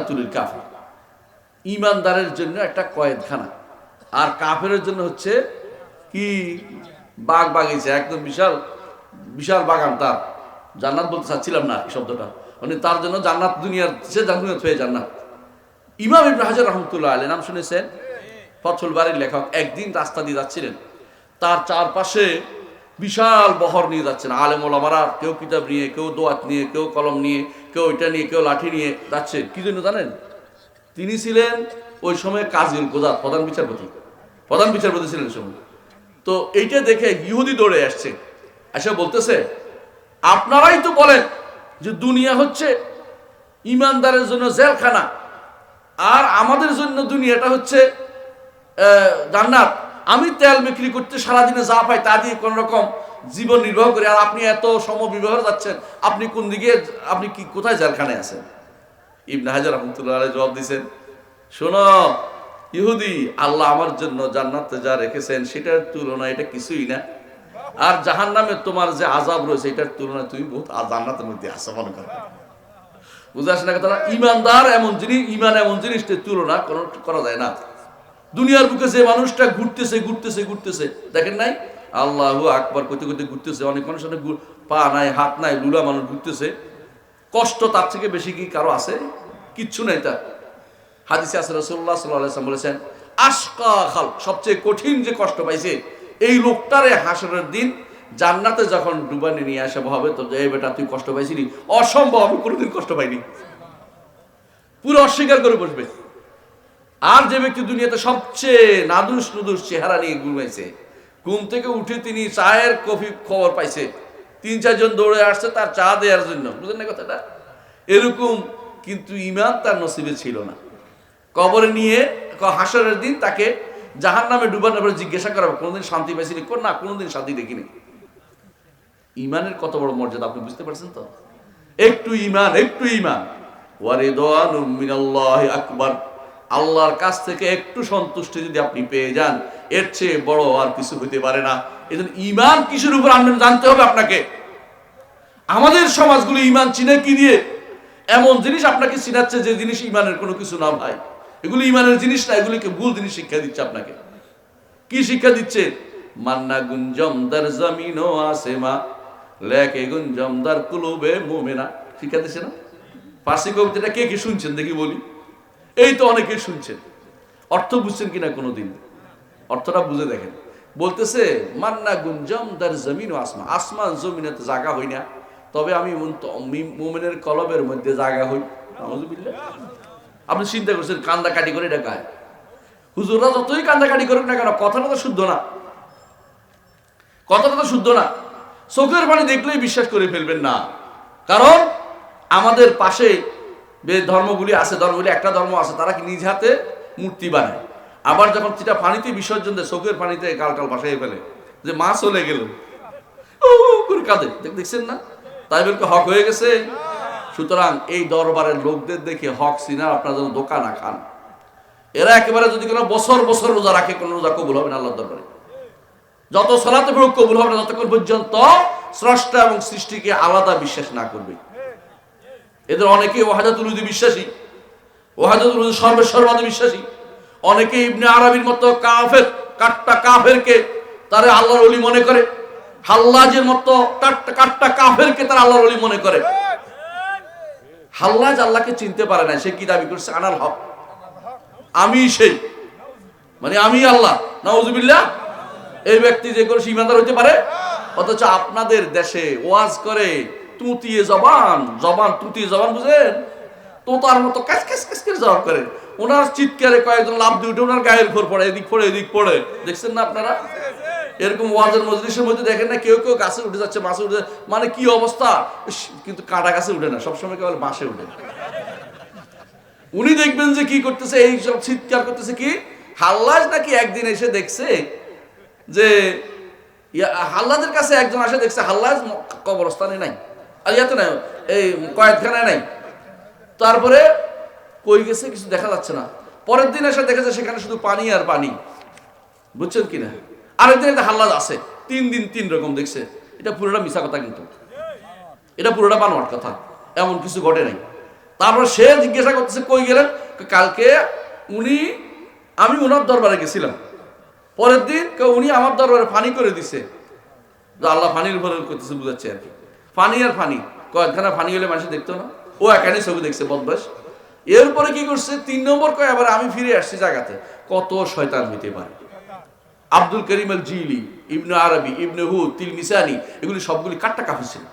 জান্নাতুল কাফের ইমানদারের জন্য একটা কয়েদখানা। আর কাফেরের জন্য হচ্ছে কি? বাগ বাগিচা, একদম বিশাল বিশাল বাগান তার। জান্নাত বলতে চাচ্ছিলাম না শব্দটা। মানে তার জন্য জান্নাত দুনিয়ার সে জান্নাত হয়ে জান্নাত। ইমাম ইবনে হাজার রহমতুল্লাহ আলী নাম শুনেছেন? ফথল বাড়ির লেখক, একদিন রাস্তা দিয়ে যাচ্ছিলেন। তার চারপাশে বিশাল বহর নিয়ে যাচ্ছেন। আলেম ওলামারা কেউ কিতাব নিয়ে, কেউ দোয়াত নিয়ে, কেউ কলম নিয়ে, কেউ এটা নিয়ে, কেউ লাঠি নিয়ে যাচ্ছে কি জন্য জানেন? তিনি ছিলেন ওই সময় কাজীল গোদাত প্রধান বিচারপতি। প্রধান বিচারপতি ছিলেন সময়। তো এইটা দেখে ইহুদি দৌড়ে আসছে। আসে বলতেছে, আপনারাই তো বলেন যে দুনিয়া হচ্ছে ইমানদারের জন্য জেলখানা, আর আমাদের জন্য দুনিয়াটা হচ্ছে জান্নাত। আমি তেল বিক্রি করতে সারাদিনে যা পাই তা দিয়ে কোন রকম জীবন নির্বাহ করি। আর আপনি এত সমবিবাহ যাচ্ছেন, আপনি কোন দিকে, আপনি কি কোথায় জেলখানায় আছেন? ইবনে হাজার রহমতুল্লাহ জবাব দিয়েছেন শোনো, ইহুদি আল্লাহ আমার জন্য জান্নাতে যা রেখেছেন সেটার তুলনা এটা কিছুই না। আর জাহান নামে তোমার যে আজাব রয়েছে এটার তুলনায় তুমি বহুত জান্নাতের মধ্যে আসো মনে করো। বুঝে আসে না কথা ইমানদার এমন জিনিস, ইমান এমন জিনিসটার তুলনা করা যায় না। দুনিয়ার বুকে যে মানুষটা ঘুরতেছে ঘুরতেছে ঘুরতেছে, দেখেন নাই? আল্লাহ আকবার করতে করতে, ঘুরতেছে। অনেক মানুষ অনেক পা নাই, হাত নাই, লুলা মানুষ ঘুরতেছে। কষ্ট তার থেকে বেশি কি কারও আছে? কিচ্ছু নাই তার। হাদিসে আছে রসুল্লাহ সাল্লাম বলেছেন, আশকা খাল সবচেয়ে কঠিন যে কষ্ট পাইছে, এই লোকটারে হাসরের দিন জান্নাতে যখন ডুবানি নিয়ে আসা হবে, তো এই বেটা, তুই কষ্ট পাইছিলি? অসম্ভব, আমি কোনোদিন কষ্ট পাইনি। পুরো অস্বীকার করে বসবে। আর যে ব্যক্তি দুনিয়াতে সবচেয়ে নাদুস নুদুস চেহারা নিয়ে ঘুমাইছে, ঘুম থেকে উঠে তিনি চায়ের কফি খবর পাইছে। তিন চারজন দৌড়ে আসছে, তার চা দেওয়ার জন্য। বুঝলেন না কথাটা? এরকম কিন্তু ইমান তার নসিবে ছিল না। কবরে নিয়ে হাসরের দিন তাকে জাহান নামে ডুবানোর পরে জিজ্ঞাসা করা কোনোদিন শান্তি পাইছিলি? কোন না, কোনোদিন শান্তি দেখিনি। ইমানের কত বড় মর্যাদা, আপনি বুঝতে পারছেন তো? একটু ইমান একটু ইমান ওয়ারিদানুম মিনাল্লাহি আকবার। আল্লাহর কাছ থেকে একটু সন্তুষ্টি যদি আপনি পেয়ে যান, এর চেয়ে বড় আর কিছু হতে পারে না। এজন্য ইমান কিসের উপর আনবেন জানতে হবে আপনাকে। আমাদের সমাজগুলো ইমান চিনে কি দিয়ে? এমন জিনিস আপনাকে চিনাচ্ছে যে জিনিস ইমানের কোনো কিছু না ভাই এগুলি ইমানের জিনিস না, এগুলিকে ভুল জিনিস শিক্ষা দিচ্ছে আপনাকে। কি শিক্ষা দিচ্ছে? মান্না গুঞ্জম দার জমিন ও আসেমা লেকে গুঞ্জম দার কুলুবে মোমেনা। শিক্ষা দিচ্ছে না? ফার্সি কবিতাটা কে কি শুনছেন দেখি বলি। এই তো অনেকে শুনছেন। অর্থ বুঝছেন কিনা কোনোদিন? অর্থটা বুঝে দেখেন। বলতেছে, মান্না গুঞ্জম দার জমিন ও আসমান। আসমান জমিনে তো জাগা হই না। তবে আমি মোমেনের কলবের মধ্যে জায়গা হই। আপনি চিন্তা করছেন কান্দা কাটি করে? গায় হুজুররা যতই কান্দাকাটি করুক না কেন, কথাটা তো শুদ্ধ না। কথাটা তো শুদ্ধ না। চোখের পানি দেখলেই বিশ্বাস করে ফেলবেন না। কারণ আমাদের পাশে যে ধর্মগুলি আছে, ধর্মগুলি একটা ধর্ম আছে, তারা কি নিজ হাতে মূর্তি বানায়? আবার যখন সেটা পানিতে বিসর্জন দেয়, চোখের পানিতে কাল কাল ভাসাই ফেলে। যে মা চলে গেল। কাঁদে। দেখছেন না? তাই বলকে হক হয়ে গেছে। সুতরাং এই দরবারের লোকদের দেখে হক সিনার আপনার যেন দোকা না খান। এরা একেবারে যদি কোনো বছর বছর রোজা রাখে, কোনো রোজা কবুল হবে না আল্লাহ দরবারে। যত সলাতে কবুল হবে না যতক্ষণ পর্যন্ত স্রষ্টা এবং সৃষ্টিকে আলাদা বিশ্বাস না করবে। এদের অনেকেই ওয়াহাদাতুল উদি বিশ্বাসী, ওয়াহাদাতুল উদি সর্বেশ্বরবাদী বিশ্বাসী। অনেকে ইবনে আরবির মতো কাফের, কাট্টা কাফেরকে তারা আল্লাহর অলি মনে করে। হাল্লাজের মতো কাট্টা কাফেরকে তারা আল্লাহর অলি মনে করে। হাল্লাজ আল্লাহকে চিনতে পারে না সে কি দাবি করছে? আনাল হক। আমি সেই। মানে আমি আল্লাহ। নাউজুবিল্লাহ। এই ব্যক্তি যে করে সীমাদার হতে পারে। অথচ আপনাদের দেশে ওয়াজ করে তুতিয়ে জবান জবান, তুতিয়ে জবান বুঝেন? তো তার মতো ক্যাস ক্যাস ক্যাস করে জবাব করেন ওনার চিৎকারে কয়েকজন লাভ দিয়ে উঠে ওনার গায়ের উপর পড়ে, এদিক পড়ে এদিক পড়ে। দেখছেন না আপনারা? এরকম ওয়াজের মজলিসের মধ্যে দেখেন না, কেউ কেউ গাছে উঠে যাচ্ছে, মাছে উঠে মানে কি অবস্থা? কিন্তু কাঁটা গাছে উঠে না, সবসময় কেবল বাঁশে উঠে। উনি দেখবেন যে কি করতেছে, এই সব চিৎকার করতেছে কি? হাল্লাজ নাকি একদিন এসে দেখছে যে হাল্লাদের কাছে একজন আসে, দেখছে হাল্লাজ কবরস্থানে নাই। ইয়াতে নাই, এই কয়েকখানায় নাই। তারপরে কই গেছে কিছু দেখা যাচ্ছে না। পরের দিন এসে দেখেছে সেখানে শুধু পানি আর পানি। বুঝছেন কি না? আরেকদিন একটা হাল্লাজ আছে, তিন দিন তিন রকম দেখছে। এটা পুরোটা মিশা কথা কিন্তু। এটা পুরোটা বানোয়ার কথা, এমন কিছু ঘটে নাই। তারপর সে জিজ্ঞাসা করতেছে, কই গেলেন? কালকে উনি, আমি ওনার দরবারে গেছিলাম। পরের দিন উনি আমার দরবারে ফানি করে দিছে। আল্লাহ ফানির উপরে করতেছে, বুঝাচ্ছে আর কি। ফানি আর ফানি। কয়েকখানা ফানি হলে মানুষ দেখতো না? ও এখানে ছবি দেখছে, বদমাস। এরপরে কি করছে? তিন নম্বর কয়, আবার আমি ফিরে আসছি জায়গাতে কত শয়তান হইতে পারে। আব্দুল করিম আল জিলি ইবনে আরবি, ইবনে হু তিল মিসানি এগুলি সবগুলি কাট্টা কাফি ছিল।